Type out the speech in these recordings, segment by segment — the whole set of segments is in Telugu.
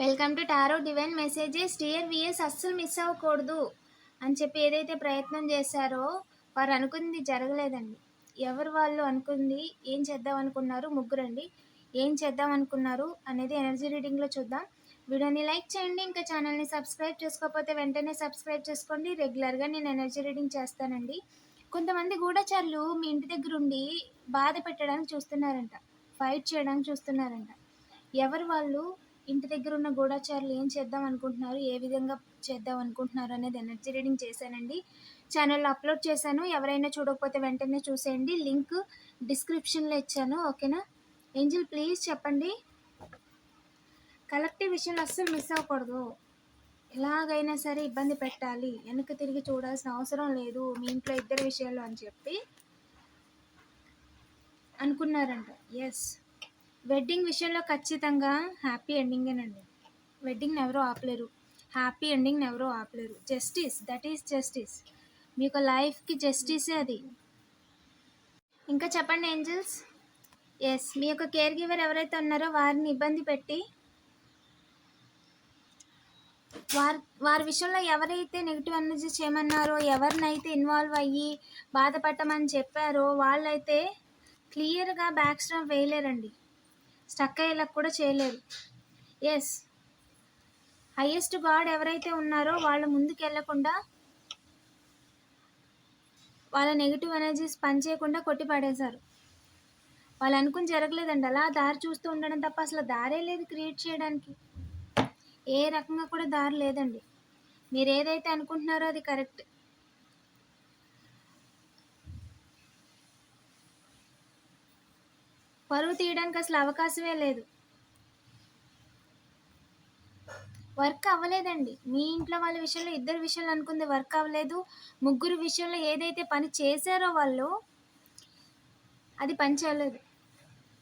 Welcome to tarot divine messages. Dear VS అస్సలు మిస్ అవ్వకూడదు అని చెప్పి ఏదైతే ప్రయత్నం చేశారో వారు అనుకుంది జరగలేదండి. ఎవరు వాళ్ళు అనుకుంది ఏం చేద్దాం అనుకున్నారు ముగ్గురండి ఏం చేద్దాం అనుకున్నారు అనేది ఎనర్జీ రీడింగ్లో చూద్దాం. వీడియోని లైక్ చేయండి ఇంకా ఛానల్ని సబ్స్క్రైబ్ చేసుకోకపోతే వెంటనే సబ్స్క్రైబ్ చేసుకోండి. రెగ్యులర్గా నేను ఎనర్జీ రీడింగ్ చేస్తానండి. కొంతమంది గూఢచారులు మీ ఇంటి దగ్గర ఉండి బాధ పెట్టడానికి చూస్తున్నారంట ఫైట్ చేయడానికి చూస్తున్నారంట. ఎవరు వాళ్ళు? ఇంటి దగ్గర ఉన్న గూఢచారులు ఏం చేద్దాం అనుకుంటున్నారు? ఏ విధంగా చేద్దాం అనుకుంటున్నారు అనేది ఎనర్జీ రీడింగ్ చేశానండి. ఛానల్లో అప్లోడ్ చేశాను. ఎవరైనా చూడకపోతే వెంటనే చూసేయండి. లింక్ డిస్క్రిప్షన్లో ఇచ్చాను. ఓకేనా? ఏంజిల్ ప్లీజ్ చెప్పండి. కలెక్టివ్ విషయంలో అస్సలు మిస్ అవ్వకూడదు. ఎలాగైనా సరే ఇబ్బంది పెట్టాలి. వెనక్కి తిరిగి చూడాల్సిన అవసరం లేదు. మీ ఇంట్లో ఇద్దరు విషయాలు అని చెప్పి అనుకున్నారంట. ఎస్ వెడ్డింగ్ విషయంలో ఖచ్చితంగా హ్యాపీ ఎండింగేనండి వెడ్డింగ్ని ఎవరో ఆపలేరు. హ్యాపీ ఎండింగ్ని ఎవరో ఆపలేరు. జస్టిస్ దట్ ఈస్ జస్టిస్ మీ యొక్క లైఫ్కి జస్టిసే అది. ఇంకా చెప్పండి ఏంజల్స్ ఎస్ మీ యొక్క కేర్ గివర్ ఎవరైతే ఉన్నారో వారిని ఇబ్బంది పెట్టి వారి వారి విషయంలో ఎవరైతే నెగిటివ్ ఎనర్జీ చేయమన్నారో ఎవరినైతే ఇన్వాల్వ్ అయ్యి బాధపడమని చెప్పారో వాళ్ళైతే క్లియర్గా బ్యాక్ స్ట్రామ్ వేయలేరండి. స్టక్ అయ్యేలా కూడా చేయలేరు ఎస్ హయ్యెస్ట్ గాడ్ ఎవరైతే ఉన్నారో వాళ్ళ ముందుకు వెళ్ళకుండా వాళ్ళ నెగిటివ్ ఎనర్జీస్ పనిచేయకుండా కొట్టి పడేశారు. వాళ్ళు అనుకుని జరగలేదండి. అలా దారి చూస్తూ ఉండడం తప్ప అసలు దారే లేదు క్రియేట్ చేయడానికి. ఏ రకంగా కూడా దారి లేదండి. మీరు ఏదైతే అనుకుంటున్నారో అది కరెక్ట్ పరువు తీయడానికి అసలు అవకాశమే లేదు. వర్క్ అవ్వలేదండి. మీ ఇంట్లో వాళ్ళ విషయంలో ఇద్దరు విషయంలో అనుకుంది వర్క్ అవ్వలేదు. ముగ్గురు విషయంలో ఏదైతే పని చేశారో వాళ్ళు అది పని చేయలేదు.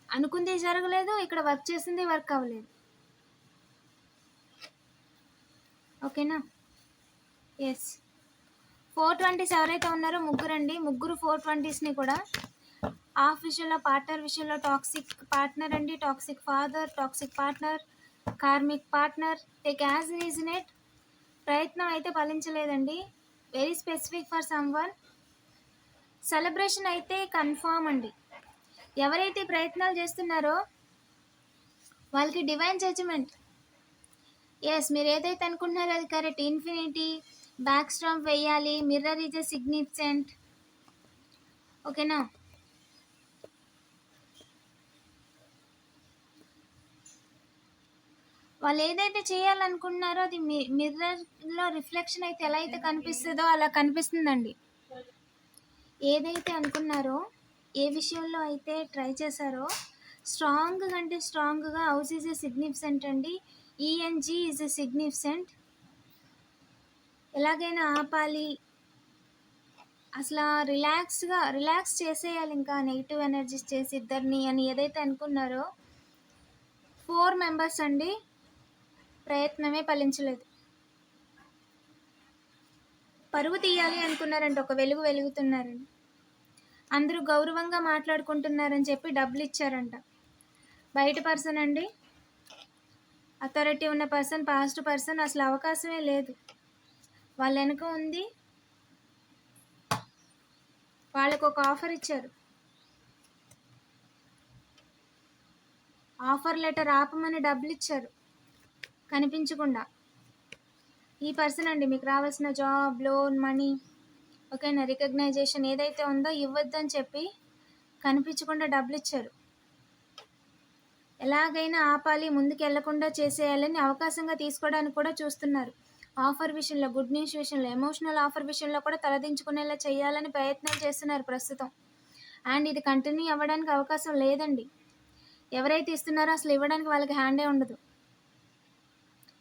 అనుకుంది జరగలేదు ఇక్కడ వర్క్ చేసింది వర్క్ అవ్వలేదు. ఓకేనా? ఎస్ ఫోర్ ట్వంటీస్ ఎవరైతే ఉన్నారో ముగ్గురండి. ముగ్గురు ఫోర్ ట్వంటీస్ని కూడా ఆఫ్ విషయంలో పార్ట్నర్ విషయంలో టాక్సిక్ పార్ట్నర్ అండి. Toxic father toxic partner karmic partner take as reason it ప్రయత్నం అయితే ఫలించలేదండి. Very specific for some one celebration అయితే కన్ఫామ్ అండి. ఎవరైతే ప్రయత్నాలు చేస్తున్నారో వాళ్ళకి డివైన్ జడ్జిమెంట్ ఎస్ మీరు ఏదైతే అనుకుంటున్నారో అది కరెక్ట్ ఇన్ఫినిటీ బ్యాక్ స్ట్రాంప్ వేయాలి మిర్రర్ ఈజ్ ఎ సిగ్నిఫికెంట్ ఓకేనా వాళ్ళు ఏదైతే చేయాలనుకుంటున్నారో అది మీ మిర్రర్లో రిఫ్లెక్షన్ అయితే ఎలా అయితే కనిపిస్తుందో అలా కనిపిస్తుందండి. ఏదైతే అనుకున్నారో ఏ విషయంలో అయితే ట్రై చేశారో స్ట్రాంగ్ అంటే స్ట్రాంగ్గా హౌస్ ఈజ్ ఎ సిగ్నిఫిసెంట్ అండి. ఈఎన్జీ ఈజ్ ఎ సిగ్నిఫిసెంట్ ఎలాగైనా ఆపాలి. అసలు రిలాక్స్గా రిలాక్స్ చేసేయాలి ఇంకా నెగిటివ్ ఎనర్జీస్ చేసి ఇద్దరిని అని ఏదైతే అనుకున్నారో ఫోర్ మెంబర్స్ అండి. ప్రయత్నమే ఫలించలేదు. పరువు తీయాలి అనుకున్నారంట ఒక వెలుగు వెలుగుతున్నారండి అందరూ గౌరవంగా మాట్లాడుకుంటున్నారని చెప్పి డబ్బులు ఇచ్చారంట బయట పర్సన్ అండి? అథారిటీ ఉన్న పర్సన్ పాస్ట్ పర్సన్ అసలు అవకాశమే లేదు. వాళ్ళ వెనుక ఉంది. వాళ్ళకు ఒక ఆఫర్ ఇచ్చారు. ఆఫర్ లెటర్ ఆపమని డబ్బులు ఇచ్చారు కనిపించకుండా. ఈ పర్సన్ అండి మీకు రావాల్సిన జాబ్ లోన్ మనీ ఓకేనా? రికగ్నైజేషన్ ఏదైతే ఉందో ఇవ్వద్దని చెప్పి కనిపించకుండా డబ్బులు ఇచ్చారు. ఎలాగైనా ఆపాలి ముందుకు వెళ్ళకుండా చేసేయాలని అవకాశంగా తీసుకోవడానికి కూడా చూస్తున్నారు. ఆఫర్ విషయంలో గుడ్ న్యూస్ విషయంలో ఎమోషనల్ ఆఫర్ విషయంలో కూడా తలదించుకునేలా చేయాలని ప్రయత్నం చేస్తున్నారు ప్రస్తుతం. అండ్ ఇది కంటిన్యూ అవ్వడానికి అవకాశం లేదండి. ఎవరైతే ఇస్తున్నారో అసలు ఇవ్వడానికి వాళ్ళకి హ్యాండే ఉండదు.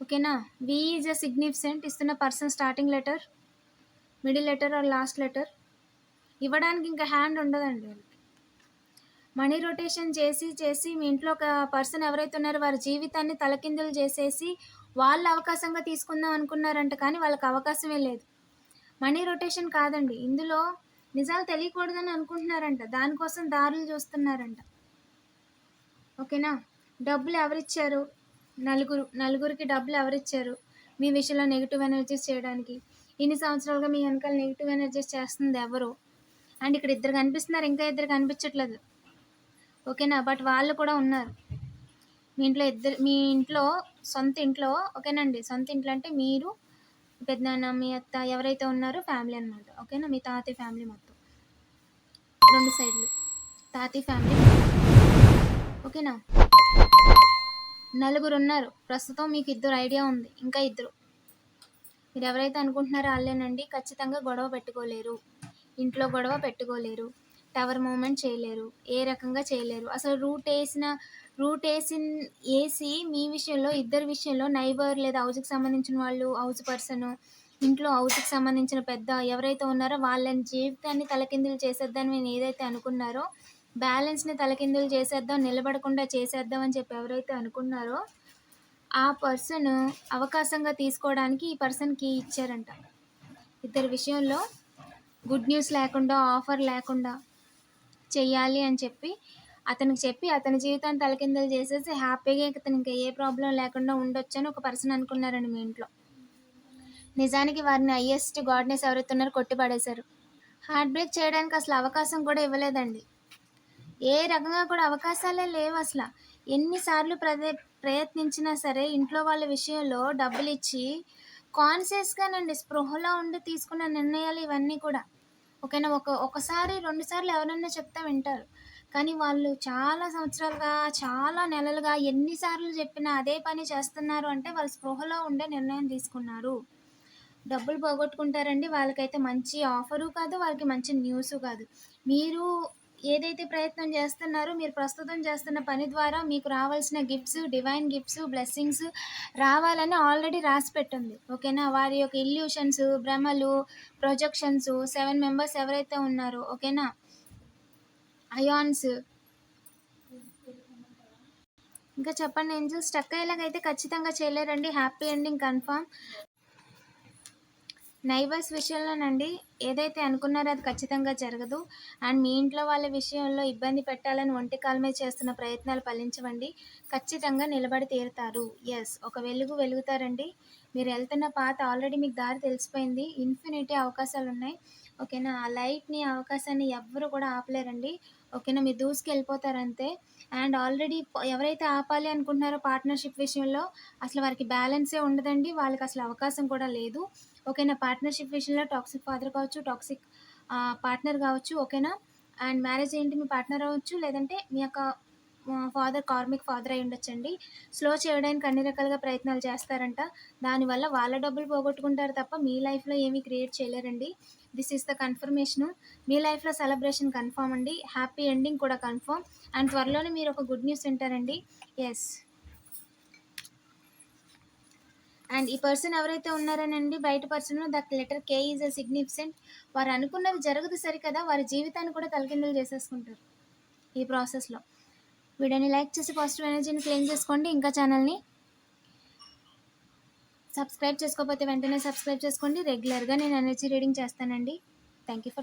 ఓకేనా? వి ఈజ్ అ సిగ్నిఫికెంట్ ఇస్తున్న person starting letter middle letter or last letter ఇవ్వడానికి ఇంకా హ్యాండ్ ఉండదండి మనీ రొటేషన్ చేసి చేసి మీ ఇంట్లో ఒక పర్సన్ ఎవరైతే ఉన్నారో వారి జీవితాన్ని తలకిందులు చేసేసి వాళ్ళ అవకాశంగా తీసుకుందాం అనుకున్నారంట కానీ వాళ్ళకి అవకాశమే లేదు. మనీ రొటేషన్ కాదండి. ఇందులో నిజాలు తెలియకూడదని అనుకుంటున్నారంట. దానికోసం దారులు చూస్తున్నారంట. ఓకేనా? డబ్బులు ఎవరిచ్చారు? నలుగురు నలుగురికి డబ్బులు ఎవరిచ్చారు? మీ విషయంలో నెగిటివ్ ఎనర్జీస్ చేయడానికి. ఇన్ని సంవత్సరాలుగా మీ వెనకాల నెగిటివ్ ఎనర్జీస్ చేస్తుంది ఎవరు? అండ్ ఇక్కడ ఇద్దరు కనిపిస్తున్నారు ఇంకా ఇద్దరు కనిపించట్లేదు. ఓకేనా? బట్ వాళ్ళు కూడా ఉన్నారు. మీ ఇంట్లో ఇద్దరు మీ ఇంట్లో సొంత ఇంట్లో ఓకేనండి? సొంత ఇంట్లో అంటే మీరు పెద్దనాన్న మీ అత్త ఎవరైతే ఉన్నారో ఫ్యామిలీ అనమాట ఓకేనా? మీ తాతయ్య ఫ్యామిలీ మొత్తం. రెండు సైడ్లు. తాతయ్య ఫ్యామిలీ ఓకేనా? నలుగురు ఉన్నారు ప్రస్తుతం మీకు ఇద్దరు ఐడియా ఉంది. ఇంకా ఇద్దరు. మీరు ఎవరైతే అనుకుంటున్నారో వాళ్ళేనండి ఖచ్చితంగా గొడవ పెట్టుకోలేరు. ఇంట్లో గొడవ పెట్టుకోలేరు. టవర్ మూమెంట్ చేయలేరు. ఏ రకంగా చేయలేరు. అసలు రూట్ వేసిన రూట్ వేసిన వేసి మీ విషయంలో ఇద్దరి విషయంలో నైబర్ లేదా హౌస్కి సంబంధించిన వాళ్ళు హౌస్ పర్సన్ ఇంట్లో హౌస్కి సంబంధించిన పెద్ద ఎవరైతే ఉన్నారో వాళ్ళని జీవితాన్ని తలకిందులు చేసేద్దని నేను ఏదైతే అనుకున్నారో బ్యాలెన్స్ని తలకిందులు చేసేద్దాం నిలబడకుండా చేసేద్దాం అని చెప్పి ఎవరైతే అనుకున్నారో ఆ పర్సన్ అవకాశంగా తీసుకోవడానికి ఈ పర్సన్కి ఇచ్చారంట. ఇద్దరి విషయంలో గుడ్ న్యూస్ లేకుండా ఆఫర్ లేకుండా చెయ్యాలి అని చెప్పి అతనికి చెప్పి అతని జీవితాన్ని తలకిందలు చేసేసి హ్యాపీగా ఇతను ఇంకా ఏ ప్రాబ్లం లేకుండా ఉండొచ్చు అని ఒక పర్సన్ అనుకున్నారండి మీ ఇంట్లో. నిజానికి వారిని హయ్యెస్ట్ గాడ్నెస్ ఎవరైతే ఉన్నారో కొట్టి పడేశారు. హార్ట్ బ్రేక్ చేయడానికి అసలు అవకాశం కూడా ఇవ్వలేదండి. ఏ రకంగా కూడా అవకాశాలే లేవు అసలు. ఎన్నిసార్లు ప్రదే ప్రయత్నించినా సరే ఇంట్లో వాళ్ళ విషయంలో డబ్బులు ఇచ్చి కాన్షియస్గానండి స్పృహలో ఉండి తీసుకున్న నిర్ణయాలు ఇవన్నీ కూడా. ఓకేనా? ఒక ఒకసారి రెండుసార్లు ఎవరన్నా చెప్తా వింటారు. కానీ వాళ్ళు చాలా సంవత్సరాలుగా చాలా నెలలుగా ఎన్నిసార్లు చెప్పినా అదే పని చేస్తున్నారు అంటే వాళ్ళు స్పృహలో ఉండే నిర్ణయం తీసుకున్నారు. డబ్బులు పోగొట్టుకుంటారండి. వాళ్ళకైతే మంచి ఆఫరు కాదు వాళ్ళకి మంచి న్యూస్ కాదు. మీరు ఏదైతే ప్రయత్నం చేస్తున్నారో మీరు ప్రస్తుతం చేస్తున్న పని ద్వారా మీకు రావాల్సిన గిఫ్ట్స్ డివైన్ గిఫ్ట్స్ బ్లెస్సింగ్స్ రావాలని ఆల్రెడీ రాసి పెట్టింది. ఓకేనా వారి యొక్క ఇల్యూషన్స్ భ్రమలు ప్రొజెక్షన్స్ సెవెన్ మెంబర్స్ ఎవరైతే ఉన్నారో ఓకేనా అయాన్స్ ఇంకా చెప్పండి ఏంజల్ స్టక్ అయ్యేలాగైతే ఖచ్చితంగా చేయలేరండి. హ్యాపీ ఎండింగ్ కన్ఫామ్ నైబర్స్ విషయంలోనండి ఏదైతే అనుకున్నారో అది ఖచ్చితంగా జరగదు. అండ్ మీ ఇంట్లో వాళ్ళ విషయంలో ఇబ్బంది పెట్టాలని ఒంటి కాలమే చేస్తున్న ప్రయత్నాలు ఫలించవండి. ఖచ్చితంగా నిలబడి తీరుతారు. ఎస్ ఒక వెలుగు వెలుగుతారండి. మీరు వెళ్తున్న పాత ఆల్రెడీ మీకు దారి తెలిసిపోయింది. ఇన్ఫినిటీ అవకాశాలు ఉన్నాయి. ఓకేనా? ఆ లైట్ని అవకాశాన్ని ఎవ్వరు కూడా ఆపలేరండి. ఓకేనా? మీరు దూసుకెళ్ళిపోతారంతే. అండ్ ఆల్రెడీ ఎవరైతే ఆపాలి అనుకుంటున్నారో పార్ట్నర్షిప్ విషయంలో అసలు వారికి బ్యాలెన్సే ఉండదండి. వాళ్ళకి అసలు అవకాశం కూడా లేదు. ఓకేనా? పార్ట్నర్షిప్ విషయంలో టాక్సిక్ ఫాదర్ కావచ్చు టాక్సిక్ పార్ట్నర్ కావచ్చు ఓకేనా? అండ్ మ్యారేజ్ ఏంటి? మీ పార్ట్నర్ అవ్వచ్చు లేదంటే మీ యొక్క ఫాదర్ కార్మిక్ ఫాదర్ అయి ఉండొచ్చండి. స్లో చేయడానికి అన్ని రకాలుగా ప్రయత్నాలు చేస్తారంట. దానివల్ల వాళ్ళ డబ్బులు పోగొట్టుకుంటారు తప్ప మీ లైఫ్లో ఏమీ create చేయలేరండి. This is the confirmation. మీ లైఫ్లో సెలబ్రేషన్ కన్ఫామ్ అండి. హ్యాపీ ఎండింగ్ కూడా కన్ఫామ్. అండ్ త్వరలోనే మీరు ఒక గుడ్ న్యూస్ వింటారండి. ఎస్. అండ్ ఈ పర్సన్ ఎవరైతే ఉన్నారనండి బయట person that letter K is a significant. వారు అనుకున్నది జరగదు సరికదా వారి జీవితాన్ని కూడా తలకిందులు చేసేసుకుంటారు ఈ ప్రాసెస్లో వీడియోని లైక్ చేసి పాజిటివ్ ఎనర్జీని క్లెయిమ్ చేసుకోండి. ఇంకా ఛానల్ని సబ్స్క్రైబ్ చేసుకోకపోతే వెంటనే సబ్స్క్రైబ్ చేసుకోండి. రెగ్యులర్గా నేను ఎనర్జీ రీడింగ్ చేస్తానండి. Thank you for